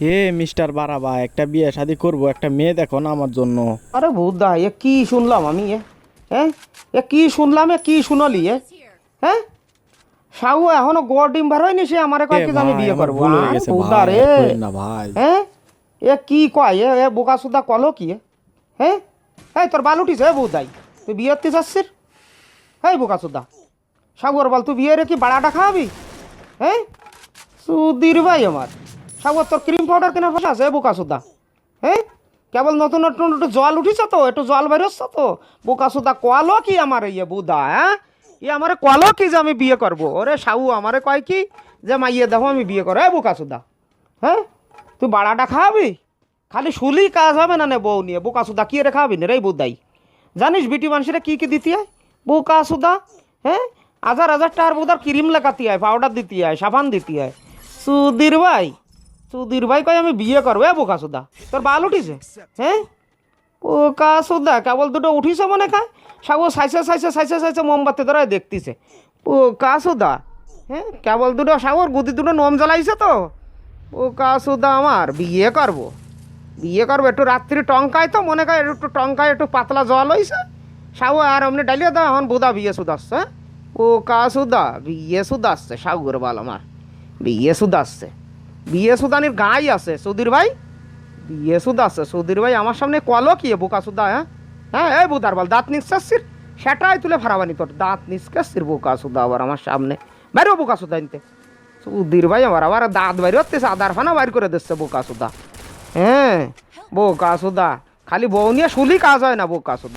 হে mister বারাবা একটা বিয়ে শাদি করব একটা মেয়ে দেখো না আমার জন্য। আরে বৌদা এ কি শুনলাম আমি এ? হ্যাঁ এ কি শুনলাম এ কি শুনলি এ? হ্যাঁ সাউ এখনও গোড় ডিম বার হয়নি সে? আমারে কয় আমি বিয়ে করব? আরে ভাই, রে। হ্যাঁ এ? কি কয় এ? এ বোকা সুদা কলো কি? হ্যাঁ এই তোর বাল উঠিস এ বৌদাই তুই বিয়ে করতে চাচ্ছিস এই বোকা সুদা সাগর বল তুই বিয়ে রে কি বাড়াটা খাওয়াবি? হ্যাঁ সুদির ভাই আমার। সাগর তোর ক্রিম পাউডার কেনার কথা আছে বোকা সুদা হ্যাঁ কেবল নতুন নতুন একটু জল উঠিছে তো, একটু জল বেরোচ্ছে তো। বোকা সুদা কলো কি আমার ইয়ে বুদা হ্যাঁ? ই আমারে কলো কি যে আমি বিয়ে করব? ওরে সাউ আমারে কয় কি যে, মাইয়ে দেখো, আমি বিয়ে করো, এ বোকা সুদা হ্যাঁ? তুই বাড়াটা খাওয়াবি? খালি শুলি কাজ হবে না নে বউ নিয়ে? বোকা সুদা কি রে খাওয়াবি না রে বুদাই? জানিস বিটি মানুষেরা কি কি দিতে হয়? বোকা সুদা হ্যাঁ? হাজার হাজার টাকার বোধার ক্রিম লাগাতে হয় পাউডার দিতে হয়, সাবান দিতে হয়। সুধীর ভাই সুধীর ভাই কয়, আমি বিয়ে করব এ বোকা সুদা তোর বাল উঠিছে? হ্যাঁ? পোকা সুদা কেবল দুটো উঠিছে মনে খায় সাগো সাইসে সাইসে সাইসে সাইসে মোমবাতি ধরে দেখতিছে। পোকা সুদা হ্যাঁ কেবল দুটো সাগর গুদি দুটো নোম জ্বালাইছে তো। পোকা সুদা আমার, বিয়ে করব। বিয়ে করব, একটু রাত্রি টঙ্কায় তো, মনে কর একটু টঙ্কায় একটু পাতলা জল হইছে। সাউ আর অমনি ডালিয়ে দাও এখন বুদা বিয়ে সুদ আসছে হ্যাঁ? ও কা সুদা বিয়ে সুদ আসছে সাউর বাল আমার, বিয়ে সুদ আসছে বিয়ে সুদানির গাই আছে, সুধীর ভাই? বিয়ে সুদ আছে, সুধীর ভাই আমার সামনে কলো কি এ বোকা সুদা হ্যাঁ? হ্যাঁ এই বুধার বল, দাঁত নিঃশ্বাসির সেটাই তুলে ফারাবানি তোর, দাঁত নিষ্কাসির বোকা সুদা আবার আমার সামনে। বাইরে বোকা সুদা আনতে সুধীর ভাই আমার আবার দাঁত বাইরে হচ্ছে আদার ফানা বাইর করে দিচ্ছে বোকা সুদা হ্যাঁ বোকা সুদা খালি বউ নিয়ে শুলি কাজ হয় না বোকা সুদা